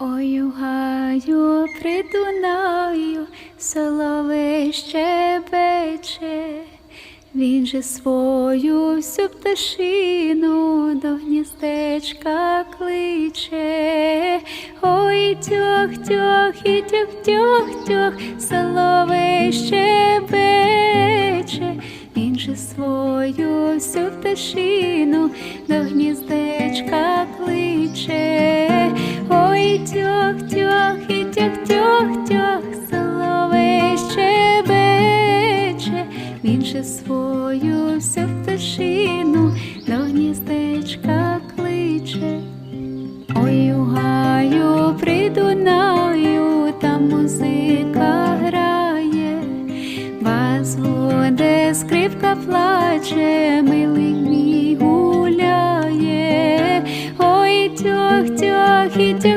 Ой, гаю при Дунаю соловей щебече, він же свою всю пташину до гніздечка кличе. Ой, тьох, тьох, і тьох, тьох, тьох, соловей щебече, він же свою всю пташину до гніздечка кличе. Тьох, тьох, щебече, він же свою всю пташину до гніздечка кличе. Ой, у гаю при Дунаю, там музика грає, вас буде скрипка плаче, милий мій гуляє. Ой, тьох, тьох, і тьох,